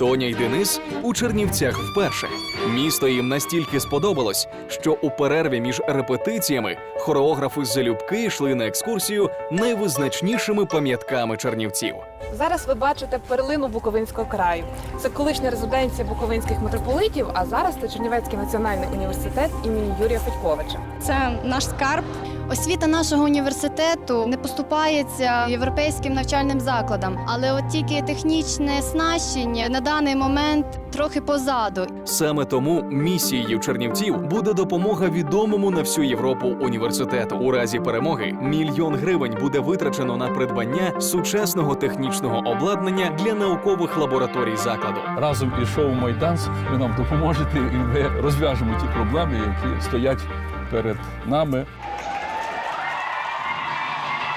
Тоня й Денис у Чернівцях вперше. Місто їм настільки сподобалось, що у перерві між репетиціями хореографи залюбки йшли на екскурсію найвизначнішими пам'ятками чернівців. Зараз ви бачите перлину Буковинського краю. Це колишня резиденція буковинських митрополитів, а зараз це Чернівецький національний університет імені Юрія Федьковича. Це наш скарб. Освіта нашого університету не поступається європейським навчальним закладам, але от тільки технічне оснащення на даний момент трохи позаду. Саме тому місією чернівців буде допомога відомому на всю Європу університету. У разі перемоги мільйон гривень буде витрачено на придбання сучасного технічного обладнання для наукових лабораторій закладу. разом із шоу Майданс ви нам допоможете, і ми розв'яжемо ті проблеми, які стоять перед нами.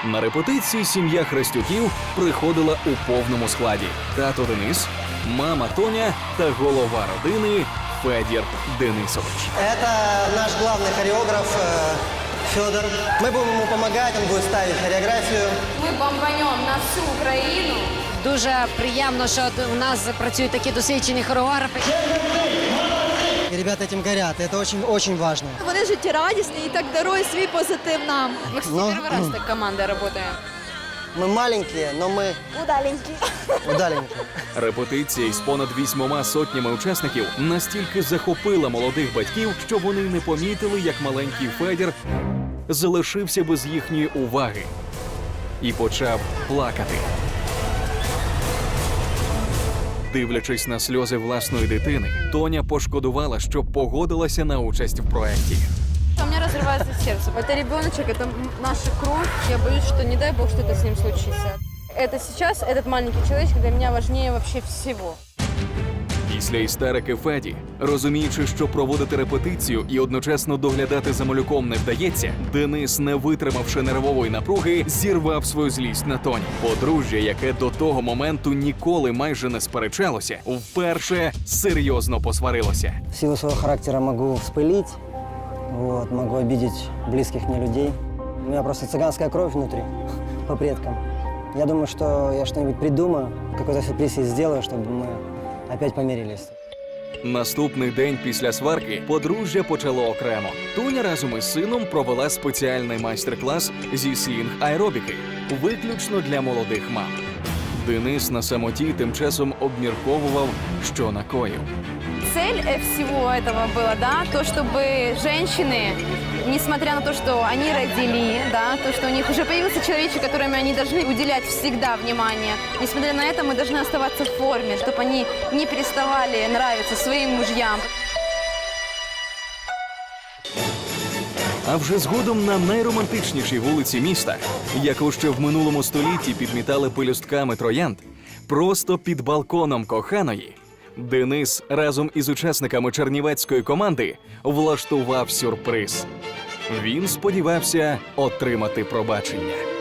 На репетиції сім'я Хрестюків приходила у повному складі: тато Денис, мама Тоня та голова родини Федір Денисович. Это наш главный хореограф э, Федор. Мы будем ему помогать, он будет ставить хореографию. Ми бомбанем на всю Україну. Дуже приємно, що у нас працюють такі досвідчені хореографи. И ребята этим горят, и это очень-очень важно. Вони життєрадісні і так дарують свій позитив нам. Мы, кстати, Ну, первый раз так командой работаем. Мы маленькие, но мы Удаленькі. удаленькие. Репетиція із понад вісьмома сотнями учасників настільки захопила молодих батьків, що вони не помітили, як маленький Федір залишився без їхньої уваги і почав плакати. Дивлячись на сльози власної дитини, Тоня пошкодувала, що погодилася на участь в проєкті. У меня разрывается сердце. Это ребеночек, это м- наша кровь. Я боюсь, что не дай бог что-то с ним случится. Это сейчас, этот маленький человечек для меня важнее вообще всего. Після істерики Феді, розуміючи, що проводити репетицію і одночасно доглядати за малюком не вдається, Денис, не витримавши нервової напруги, зірвав свою злість на Тоні. Подружжя, яке до того моменту ніколи майже не сперечалося, вперше серйозно посварилося. В силу своего характера могу вспылить, вот, могу обидеть близких мне людей. У меня просто цыганская кровь внутри, по предкам. Я думаю, что я что-нибудь придумаю, какой-то сюрприз ей сделаю, чтобы мы опять помирились. Наступний день після сварки подружжя почало окремо. Тоня разом із сином провела спеціальний майстер-клас зі слінг аеробіки, виключно для молодих мам. Денис на самоті тим часом обмірковував, що накоїв. Цель э, всего этого было, да, то, чтобы женщины, несмотря на то, что они родили, да, то, что у них уже появился человечек, которому они должны уделять всегда внимание, несмотря на это, мы должны оставаться в форме, чтобы они не переставали нравиться своим мужьям. А вже згодом на найромантичнішій вулиці міста, яку ще в минулому столітті підмітали пелюстками троянд, просто під балконом коханої, Денис разом із учасниками чернівецької команди влаштував сюрприз. Він сподівався отримати пробачення.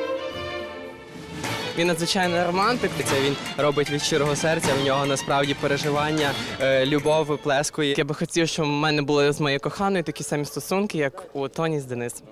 Він надзвичайно романтик. Це він робить від щирого серця. В нього насправді переживання, е, любов виплескує. Я би хотів, щоб в мене були з моєю коханою такі самі стосунки, як у Тоні з Денисом.